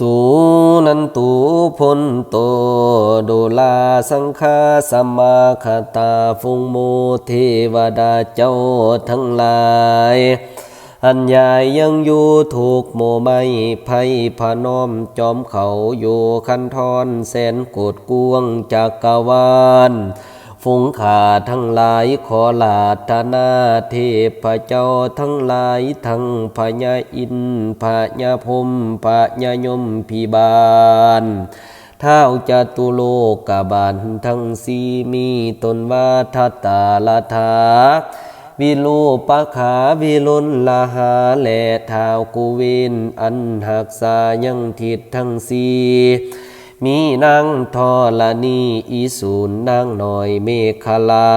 สูนันตุพนโตดุลาสังฆาสมมาคตาฟุงโมเทวดาเจ้าทั้งหลาย อันยายยังอยู่ถูกโมไม่ไพ่พนอมจอมเขาอยู่คันทอนแสนโกดกวงจากกวาล ฝงขาทั้งหลายขอลาธนาเทพเจ้าทั้งหลายทั้งพญาอินพญาพมพญายมพิบาลเท้าจตุโลกบาลทั้งสีมีตนว่าทตาลาทาวิลูปะขาวิลุนลาหาและเท้ากุเวนอันหักษายังทิศทั้งสี มีนางทอลนีอีสูนนางหน่อยเมฆลา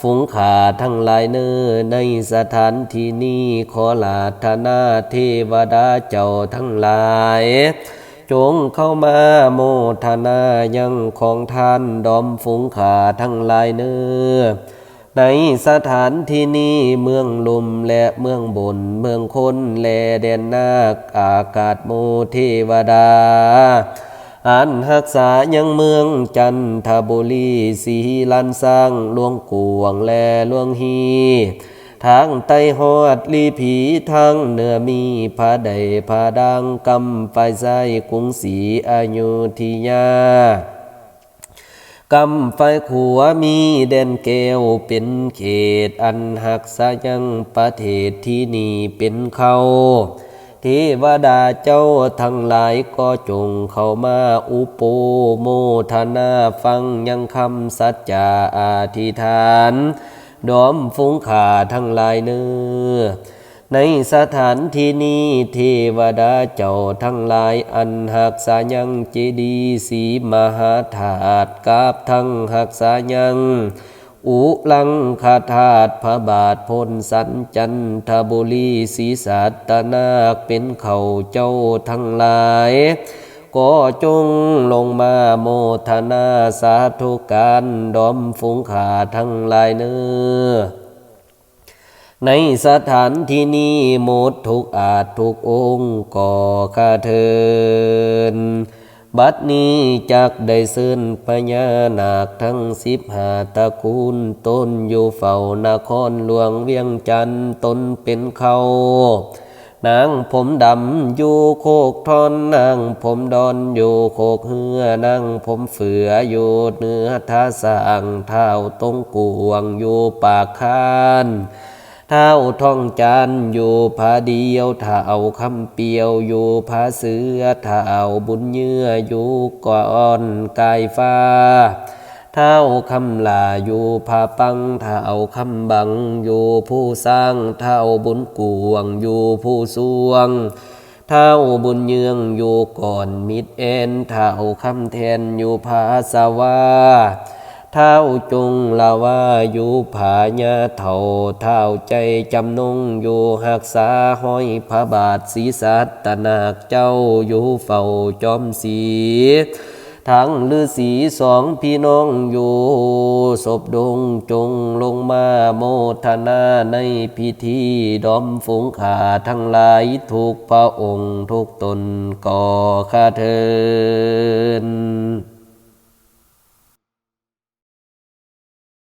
ฝูงขาทั้งหลายเนอในสถานที่นี้ขอลาธนาเทวดาเจ้าทั้งหลาย จงเข้ามาโมทนายังของท่านดอมฝูงขาทั้งหลายเนอในสถานที่นี้เมืองลุมและเมืองบน เมืองคนและแดนนาคอากาศโมเทวดา อันหักษายังเมืองจันทบุรีสีลันสร้างหลวงกวงแลหลวงฮีทางไตหอดลีผีทางเหนือมีผาใดผาดังกำไฟไสกรุงศรีอายุทยากำไฟขัวมีแดนแก้วเป็นเขต อันหักษายังประเทศที่นี่เป็นเขา เทวดาเจ้าทั้งหลายก็จงเข้ามาอุปโมทนาฟังยังคำสัจจาอธิษฐานดอมฟุ้งขาทั้งหลายเนื้อในสถานที่นี้เทวดาเจ้าทั้งหลายอันหักษายังเจดีย์สีมหาธาตุกาบทั้งหักษายัง อุลังคาธาตุพระบาทพลสันจันทบุรีศีสัตนาคเป็นเขาเจ้าทั้งหลาย ก็จงลงมาโมทนาสาธุการดอมฝูงขาทั้งหลายเนื้อในสถานที่นี้หมดทุกอาจทุกองค์ก่อข้าเทิน บัดนี้จักได้เซินพญานาคทั้งสิบหาตระกูลต้นอยู่เฝ้านครหลวงเวียงจันทน์ตนเป็นเขานางผมดำอยู่โคกทอนนางผมดอนอยู่โคกเหือนางผมเฟืออยู่เนื้อท่าสางเท้าตรงกวงอยู่ปากคาน เท้าท่องจานอยู่ผาเดียวเท้าคำเปียวอยู่ผาเสือเท้าบุญเยื่ออยู่ก่อนกายฟ้าเท้าคำลาอยู่ผาปังเท้าคำบังอยู่ผู้สร้างเท้าบุญกวงอยู่ผู้สวงเท้าบุญเยืองอยู่ก่อนมิดเอ็นเท้าคำแทนอยู่ผาสว่า เท้าจุงลาวาอยู่ผาญาเถ่าเท้าใจจำนงอยู่หักษาห้อยพระบาทศีสัตนาคเจ้าอยู่เฝ้าจอมสีทั้งฤาษีสองพี่น้องอยู่ศพดงจงลงมาโมทนาในพิธีดอมฝูงขาทั้งหลายทุกพระองค์ทุกตนก่อข้าเทิน